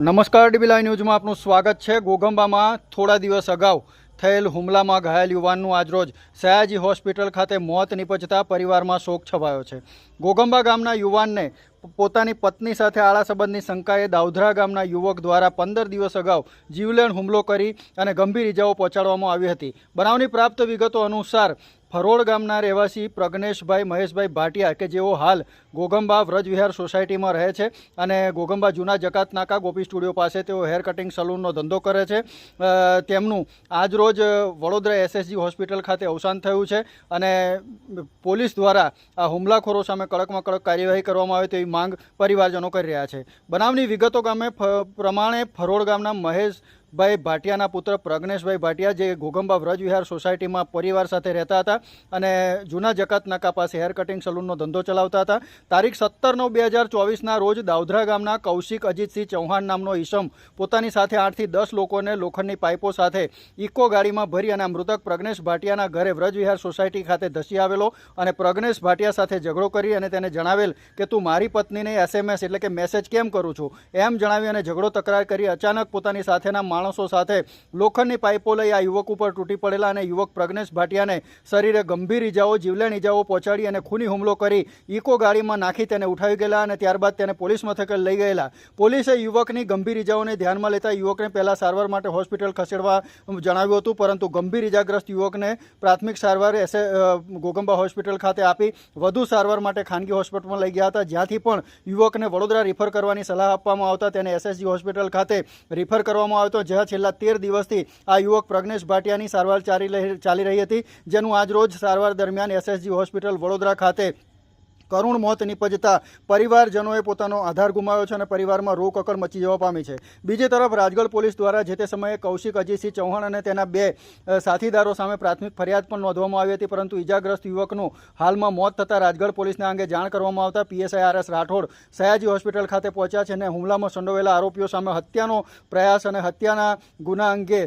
નમસ્કાર ડીબીલાઈ ન્યૂઝમાં આપનું સ્વાગત છે. ગોગંબામાં થોડા દિવસ અગાઉ થયેલ હુમલામાં ઘાયલ યુવાનનું આજરોજ સયાજી હોસ્પિટલ ખાતે મોત નિપજતા પરિવારમાં શોક છવાયો છે. ગોગંબા ગામના યુવાનને પોતાની પત્ની સાથે આળા સંબંધની શંકાએ દાઉધરા ગામના યુવક દ્વારા પંદર દિવસ અગાઉ જીવલેણ હુમલો કરી અને ગંભીર ઇજાઓ પહોંચાડવામાં આવી હતી. બનાવની પ્રાપ્ત વિગતો અનુસાર ફરોડ ગામના રહેવાસી પ્રજ્ઞેશભાઈ, મહેશભાઈ ભાટિયા કે જેઓ હાલ ગોગંબા વ્રજવિહાર સોસાયટીમાં રહે છે અને ગોગંબા જૂના જકાત નાકા ગોપી સ્ટુડિયો પાસે તેઓ હેર કટિંગ સલૂનનો ધંધો કરે છે. તેમનું આજરોજ વડોદરા એસએસજી હોસ્પિટલ ખાતે અવસાન થયું છે અને પોલીસ દ્વારા આ હુમલાખોરો સામે કડકમાં કડક કાર્યવાહી કરવામાં આવે તેવી માંગ પરિવારજનો કરી રહ્યા છે. બનાવની વિગતો ગામે પ્રમાણે ફરોડ ગામના મહેશ ભાઈ ભાટિયાના પુત્ર પ્રજ્ઞેશભાઈ ભાટિયા જે ઘોગંબા વ્રજવિહાર સોસાયટીમાં પરિવાર સાથે રહેતા હતા અને જૂના જકાત નાકા પાસે હેર કટિંગ સલૂનનો ધંધો ચલાવતા હતા. તારીખ સત્તર નવ બે હજાર ચોવીસના રોજ દાઉધરા ગામના કૌશિક અજીતસિંહ ચૌહાણ નામનો ઈસમ પોતાની સાથે આઠથી દસ લોકોને લોખંડની પાઇપો સાથે ઇકો ગાડીમાં ભરી અને મૃતક પ્રજ્ઞેશ ભાટિયાના ઘરે વ્રજવિહાર સોસાયટી ખાતે ધસી આવેલો અને પ્રજ્ઞેશ ભાટિયા સાથે ઝઘડો કરી અને તેને જણાવેલ કે, તું મારી પત્નીને એસએમએસ એટલે કે મેસેજ કેમ કરું છું? એમ જણાવી અને ઝઘડો તકરાર કરી અચાનક પોતાની સાથેના માણસો સાથે લોખંડની પાઇપો લઈ આ યુવક ઉપર તૂટી પડેલા અને યુવક પ્રજ્ઞેશ ભાટિયાને શરીરે ગંભીર ઇજાઓ જીવલેણ ઇજાઓ પહોંચાડી અને ખૂની હુમલો કરી ઇકો ગાડીમાં નાખી તેને ઉઠાવી ગયેલા અને ત્યારબાદ તેને પોલીસ મથકે લઈ ગયેલા. પોલીસે યુવકની ગંભીર ઇજાઓને ધ્યાનમાં લેતા યુવકને પહેલા સારવાર માટે હોસ્પિટલ ખસેડવા જણાવ્યું હતું, પરંતુ ગંભીર ઇજાગ્રસ્ત યુવકને પ્રાથમિક સારવાર એસે ગોગંબા હોસ્પિટલ ખાતે આપી વધુ સારવાર માટે ખાનગી હોસ્પિટલમાં લઈ ગયા હતા. જ્યાંથી પણ યુવકને વડોદરા રિફર કરવાની સલાહ આપવામાં આવતા તેને એસએસજી હોસ્પિટલ ખાતે રિફર કરવામાં આવ્યો હતો જ્યાં છેલ્લા તેર દિવસથી આ યુવક પ્રજ્ઞેશ ભાટિયાની સારવાર ચાલી રહી- હતી, જેનું આજ રોજ સારવાર દરમિયાન એસએસજી હોસ્પિટલ વડોદરા ખાતે કરુણ મોત નિપજતા પરિવારજનોએ પોતાનો આધાર ગુમાવ્યો છે અને પરિવારમાં રોક અકળ મચી જવા પામી છે. બીજી તરફ રાજગઢ પોલીસ દ્વારા જે તે સમયે કૌશિક અજીતસિંહ ચૌહાણ અને તેના બે સાથીદારો સામે પ્રાથમિક ફરિયાદ પણ નોંધવામાં આવી હતી, પરંતુ ઇજાગ્રસ્ત યુવકનું હાલમાં મોત થતાં રાજગઢ પોલીસને અંગે જાણ કરવામાં આવતા PSI R S Rathod Sayaji hospital ખાતે પહોંચ્યા છે અને હુમલામાં સંડોવેલા આરોપીઓ સામે હત્યાનો પ્રયાસ અને હત્યાના ગુના અંગે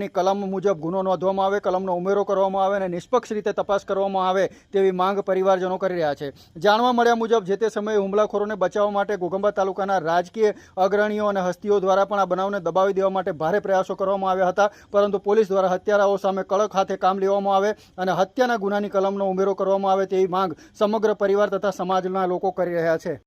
ની કલમ મુજબ ગુનો નોંધવામાં આવે, કલમનો ઉમેરો કરવામાં આવે અને નિષ્પક્ષ રીતે તપાસ કરવામાં આવે તેવી માંગ પરિવારજનો કરી રહ્યા છે. જાણવા મળ્યા મુજબ જે તે સમયે હુમલાખોરોને બચાવવા માટે ઘોઘંબા તાલુકાના રાજકીય અગ્રણીઓ અને હસ્તીઓ દ્વારા પણ આ બનાવને દબાવી દેવા માટે ભારે પ્રયાસો કરવામાં આવ્યા હતા. પરંતુ પોલીસ દ્વારા હત્યારાઓ સામે કડક હાથે કામ લેવામાં આવે અને હત્યાના ગુનાની કલમનો ઉમેરો કરવામાં આવે તેવી માંગ સમગ્ર પરિવાર તથા સમાજના લોકો કરી રહ્યા છે.